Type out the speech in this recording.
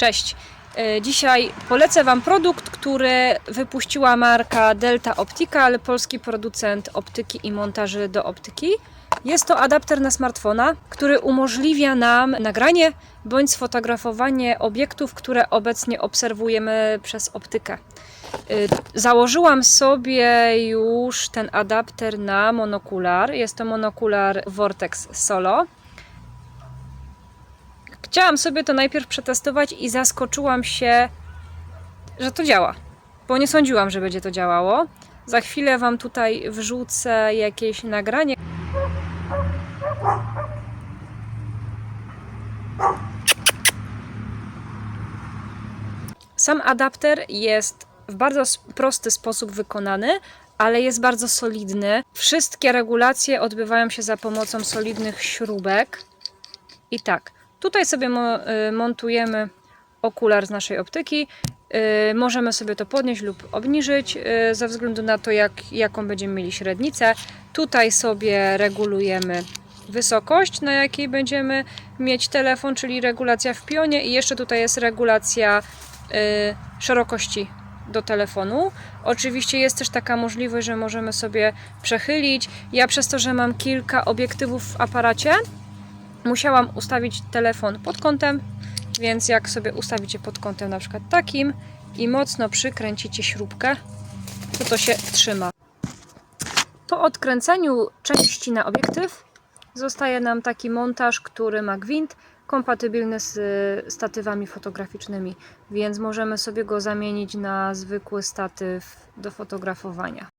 Cześć. E, Dzisiaj polecę Wam produkt, który wypuściła marka Delta Optical, polski producent optyki i montaży do optyki. Jest to adapter na smartfona, który umożliwia nam nagranie bądź sfotografowanie obiektów, które obecnie obserwujemy przez optykę. Y, Założyłam sobie już ten adapter na monokular. Jest to monokular Vortex Solo. Chciałam sobie to najpierw przetestować i zaskoczyłam się, że to działa, bo nie sądziłam, że będzie to działało. Za chwilę Wam tutaj wrzucę jakieś nagranie. Sam adapter jest w bardzo prosty sposób wykonany, ale jest bardzo solidny. Wszystkie regulacje odbywają się za pomocą solidnych śrubek. I tak, tutaj sobie mo- y, montujemy okular z naszej optyki. Y, Możemy sobie to podnieść lub obniżyć y, ze względu na to, jak, jaką będziemy mieli średnicę. Tutaj sobie regulujemy wysokość, na jakiej będziemy mieć telefon, czyli regulacja w pionie i jeszcze tutaj jest regulacja szerokości do telefonu. Oczywiście jest też taka możliwość, że możemy sobie przechylić. Ja przez to, że mam kilka obiektywów w aparacie, musiałam ustawić telefon pod kątem, więc jak sobie ustawicie pod kątem na przykład takim i mocno przykręcicie śrubkę, to to się trzyma. Po odkręceniu części na obiektyw zostaje nam taki montaż, który ma gwint kompatybilny z y, statywami fotograficznymi, więc możemy sobie go zamienić na zwykły statyw do fotografowania.